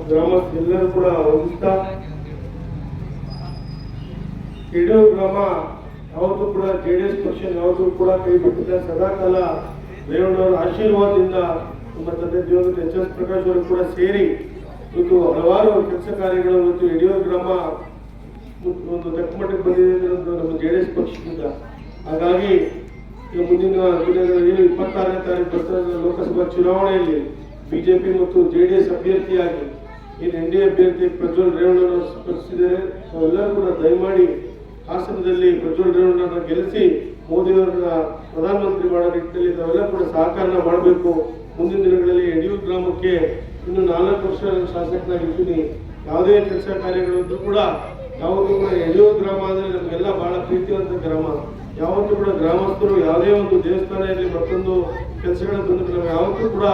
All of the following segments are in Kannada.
ಗ್ರಾಮಸ್ಥೆಲ್ಲರೂ ಕೂಡ ಉತ್ಸಾಹ ಇಡೀ ಗ್ರಾಮ ಯಾವತ್ತೂ ಕೂಡ ಜೆ ಡಿ ಎಸ್ ಪಕ್ಷ ಯಾವತ್ತೂ ಕೂಡ ಕೈ ಬಿಟ್ಟಿಲ್ಲ ಸದಾಕಾಲ ರೇವಣ್ಣವರ ಆಶೀರ್ವಾದದಿಂದ ನಮ್ಮ ತಂದೆ ದೇವರು ಎಚ್ ಎಸ್ ಪ್ರಕಾಶ್ ಅವರು ಕೂಡ ಸೇರಿ ಇವತ್ತು ಹಲವಾರು ಕೆಲಸ ಕಾರ್ಯಗಳು ಇವತ್ತು ಯಡಿಯೂರು ಗ್ರಾಮ ಒಂದು ತಕ್ಕಮಟ್ಟಕ್ಕೆ ಬಂದಿದೆ ನಮ್ಮ ಜೆ ಡಿ ಎಸ್ ಪಕ್ಷದಿಂದ. ಹಾಗಾಗಿ ಮುಂದಿನ ದಿನಗಳಲ್ಲಿ ಇಪ್ಪತ್ತಾರನೇ ತಾರೀಕು ಬರ್ತಾ ಲೋಕಸಭಾ ಚುನಾವಣೆಯಲ್ಲಿ ಬಿಜೆಪಿ ಮತ್ತು ಜೆ ಡಿ ಎಸ್ ಅಭ್ಯರ್ಥಿಯಾಗಿ ಏನು ಎನ್ ಡಿ ಎ ಅಭ್ಯರ್ಥಿ ಪ್ರಜ್ವಲ್ ರೇವಣ್ಣನ ಸ್ಪರ್ಶಿಸಿದ್ದಾರೆ ಅವೆಲ್ಲರೂ ಕೂಡ ದಯಮಾಡಿ ಹಾಸನದಲ್ಲಿ ಪ್ರಜ್ವಲ್ ರೇವಣ್ಣನ ಗೆಲ್ಲಿಸಿ ಮೋದಿಯವರನ್ನ ಪ್ರಧಾನಮಂತ್ರಿ ಮಾಡೋ ನಿಟ್ಟಿನಲ್ಲಿ ನಾವೆಲ್ಲ ಕೂಡ ಸಹಕಾರ ಮಾಡಬೇಕು. ಮುಂದಿನ ದಿನಗಳಲ್ಲಿ ಯಡಿಯೂರು ಗ್ರಾಮಕ್ಕೆ ಇನ್ನು ನಾಲ್ಕು ವರ್ಷ ಶಾಸಕನಾಗಿರ್ತೀನಿ. ಯಾವುದೇ ಕೆಲಸ ಕಾರ್ಯಗಳಿದ್ರು ಕೂಡ ಯಾವತ್ತೂ ಕೂಡ ಯಡಿಯೂರು ಗ್ರಾಮ ಅಂದರೆ ನಮಗೆಲ್ಲ ಬಹಳ ಪ್ರೀತಿವಂತ ಗ್ರಾಮ. ಯಾವತ್ತೂ ಕೂಡ ಗ್ರಾಮಸ್ಥರು ಯಾವುದೇ ಒಂದು ದೇವಸ್ಥಾನ ಇರಲಿ, ಮತ್ತೊಂದು ಕೆಲಸಗಳ ಬಂದ್ರೆ ನಾವು ಯಾವತ್ತೂ ಕೂಡ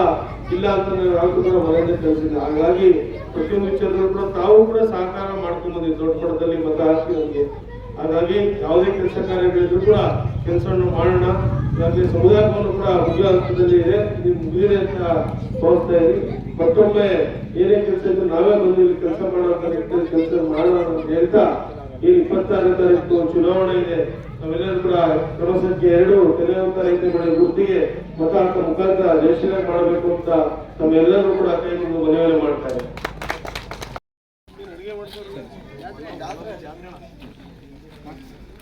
ಇಲ್ಲ ಅಂತ ನಾವು ಯಾವತ್ತೂ ಕೂಡ ಮನೆಯಿಂದ ತಿಳಿಸಿದ್ದೆ ಹಾಗಾಗಿ ಪ್ರತಿಯೊಂದು ವಿಚಾರದಲ್ಲೂ ಕೂಡ ತಾವು ಕೂಡ ಸಹಕಾರ ಮಾಡ್ಕೊಂಡು ದೊಡ್ಡ ಮಟ್ಟದಲ್ಲಿ ಮತ ಹಾಕಿ ನಮಗೆ. ಹಾಗಾಗಿ ಯಾವುದೇ ಕೆಲಸ ಕಾರ್ಯಗಳಿದ್ರು ಕೂಡ ಕೆಲಸವನ್ನು ಮಾಡೋಣ. ಈಗಾಗಲೇ ಸಮುದಾಯ ಕೂಡ ಮುಗಿಯುವ ಹಂತದಲ್ಲಿ ಇದೆ. ನಿಮ್ ಮುಗಿದಿದೆ ಅಂತ ತೋರಿಸ್ತಾ ಇದ್ದೀವಿ ಮತ್ತೊಮ್ಮೆ ಏನೇ ಕೆಲಸ ಇದ್ರು ನಾವೇ ಬಂದು ಕೆಲಸ ಮಾಡುವಂತ ನಿಟ್ಟಿನಲ್ಲಿ ಕೆಲಸ ಮಾಡೋಣ ಅಂತ ಹೇಳ್ತಾ ಈ ಇಪ್ಪತ್ತಾರನೇ ತಾರೀಕು ಚುನಾವಣೆ ಇದೆ. ನಾವೆಲ್ಲರೂ ಕೂಡ ಕ್ರಮ ಸಂಖ್ಯೆ ಎರಡು, ತೆರೆಯುವಂತ ರೈತ ಬೆಳೆ ಗುರ್ತಿಗೆ ಮತ ಹಾಕ ಮುಖಾಂತರ ಜಯಶೀಲ ಮಾಡಬೇಕು ಅಂತ ನಮ್ಮೆಲ್ಲರೂ ಕೂಡ ಕೈ ಮುಂದೆ ಮನವಿ ಮಾಡ್ತಾರೆ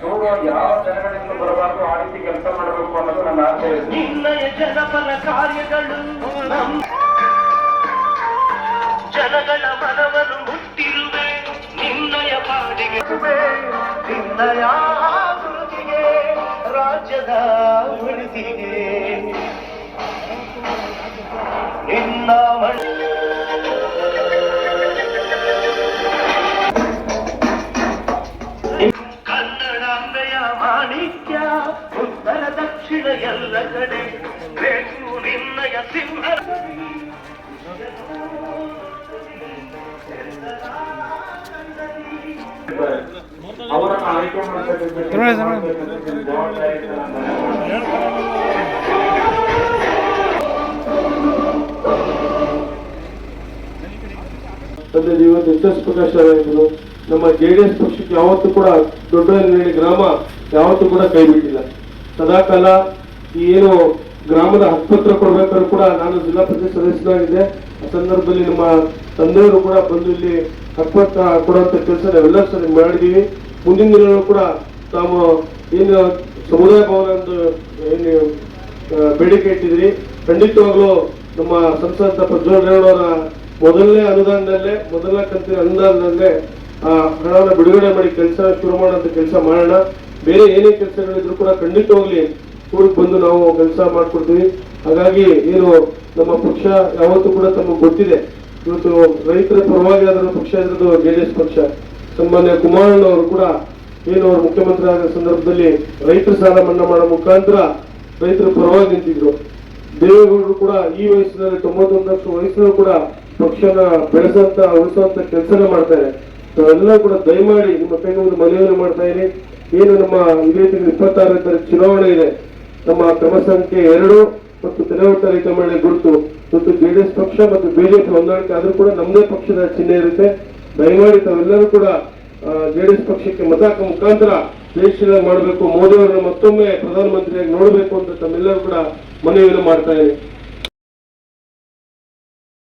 ದೂರ ಯಾವ ಜನಗಳಿಂದ ಬರಬಾರದು ಆ ರೀತಿ ಕೆಲಸ ಮಾಡಬೇಕು ಅನ್ನೋದು ನನ್ನ ಆಸೆ. ನಿನ್ನಯ ಜನಪರ ಕಾರ್ಯಗಳು ನಮ್ ಜನಗಳ ಮನವನ್ನು ಮುಟ್ಟಿರುವೆ. ನಿನ್ನಯ ಪಾಡಿಗೆ ನಿನ್ನಯ ಗುರುತಿಗೆ ರಾಜ್ಯದ ಉಳಿಸಿಗೆ ನಿನ್ನ ಮನೆ ಎಲ್ಲ ಕಡೆ ಬೇಕು ನಿನ್ನಯ ಸಿಂಹ. ಅವರ ಆಯ್ಕೆ ತಂದೆ ಜೀವನ ಎಸ್ ಪ್ರಕಾಶ್ ಅವರಾಗಿದ್ರು ನಮ್ಮ ಜೆ ಡಿ ಎಸ್ ಪಕ್ಷಕ್ಕೆ ಯಾವತ್ತೂ ಕೂಡ ದೊಡ್ಡ ಗ್ರಾಮ ಯಾವತ್ತೂ ಕೂಡ ಕೈ ಬಿಟ್ಟಿಲ್ಲ. ಸದಾಕಾಲ ಏನು ಗ್ರಾಮದ ಆಸ್ಪತ್ರೆ ಕೊಡ್ಬೇಕಾದ್ರೂ ಕೂಡ ನಾನು ಜಿಲ್ಲಾ ಪರಿಷತ್ ಸದಸ್ಯನಾಗಿದ್ದೆ. ಆ ಸಂದರ್ಭದಲ್ಲಿ ನಮ್ಮ ತಂದೆಯವರು ಕೂಡ ಬಂದು ಇಲ್ಲಿ ಹಕ್ಕುಪತ್ರ ಕೊಡುವಂತ ಕೆಲಸ ನಾವೆಲ್ಲ ಸರಿ ಮಾಡಿದೀವಿ ಮುಂದಿನ ದಿನಗಳು ಕೂಡ ತಾವು ಏನು ಸಮುದಾಯ ಭವನ ಅಂತ ಏನು ಬೇಡಿಕೆ ಇಟ್ಟಿದ್ರಿ ಖಂಡಿತವಾಗ್ಲೂ ನಮ್ಮ ಸಂಸದ ಪ್ರಜ್ವಲ್ ರೇವಣ್ಣವರ ಮೊದಲನೇ ಅನುದಾನದಲ್ಲೇ, ಮೊದಲನೇ ಕಂತಿನ ಅನುದಾನದಲ್ಲೇ, ಆ, ಹಣವನ್ನು ಬಿಡುಗಡೆ ಮಾಡಿ ಕೆಲಸ ಶುರು ಮಾಡುವಂತ ಕೆಲಸ ಮಾಡೋಣ. ಬೇರೆ ಏನೇ ಕೆಲಸಗಳಿದ್ರು ಕೂಡ ಖಂಡಿತವಾಗ್ಲಿ ಊರಿಗೆ ಬಂದು ನಾವು ಕೆಲಸ ಮಾಡ್ಕೊಡ್ತೀವಿ. ಹಾಗಾಗಿ ಏನು, ನಮ್ಮ ಪಕ್ಷ ಯಾವತ್ತೂ ಕೂಡ ತಮಗೆ ಗೊತ್ತಿದೆ. ಇವತ್ತು ರೈತರ ಪರವಾಗಿ ಅದರ ಪಕ್ಷ ಇರೋದು ಜೆ ಡಿ ಎಸ್ ಪಕ್ಷ. ಸನ್ಮಾನ್ಯ ಕುಮಾರಣ್ಣವರು ಕೂಡ ಏನು ಅವರು ಮುಖ್ಯಮಂತ್ರಿ ಆದ ಸಂದರ್ಭದಲ್ಲಿ ರೈತರ ಸಾಲ ಮನ್ನಾ ಮಾಡೋ ಮುಖಾಂತರ ರೈತರ ಪರವಾಗಿ ನಿಂತಿದ್ರು. ದೇವೇಗೌಡರು ಕೂಡ ಈ ವಯಸ್ಸಿನಲ್ಲಿ ತೊಂಬತ್ತೊಂದು ಲಕ್ಷ ವಯಸ್ಸಿನಲ್ಲೂ ಕೂಡ ಪಕ್ಷನ ಬೆಳೆಸಂತ ಉಳಿಸುವಂತ ಕೆಲಸನ ಮಾಡ್ತಾರೆ. ನಾವೆಲ್ಲ ಕೂಡ ದಯಮಾಡಿ ನಿಮ್ಮ ಕೈಗೊಂಡು ಮನವಿಯನ್ನು ಮಾಡ್ತಾ ಇರಿ. ಏನು ನಮ್ಮ ಇದೇ ತಿಂಗಳು ಇಪ್ಪತ್ತಾರನೇ ತಾರೀಕು ಚುನಾವಣೆ ಇದೆ. ನಮ್ಮ ಕ್ರಮ ಸಂಖ್ಯೆ ಎರಡು ಮತ್ತು ತೆರವುತ ರೈತ ಗುರುತು. ಮತ್ತು ಜೆಡಿಎಸ್ ಪಕ್ಷ ಮತ್ತು ಬಿಜೆಪಿ ಹೊಂದಾಣಿಕೆ ಆದರೂ ಕೂಡ ನಮ್ಮದೇ ಪಕ್ಷದ ಚಿಹ್ನೆ ಇರುತ್ತೆ. ದಯಮಾಡಿ ತಾವೆಲ್ಲರೂ ಕೂಡ ಜೆಡಿಎಸ್ ಪಕ್ಷಕ್ಕೆ ಮತ ಮುಖಾಂತರ ದೇಶದ ಮಾಡಬೇಕು. ಮೋದಿ ಅವರನ್ನು ಮತ್ತೊಮ್ಮೆ ಪ್ರಧಾನಮಂತ್ರಿಯಾಗಿ ನೋಡಬೇಕು ಅಂತ ತಮ್ಮೆಲ್ಲರೂ ಕೂಡ ಮನವಿಯನ್ನು ಮಾಡ್ತಾ ಇದ್ದೀನಿ.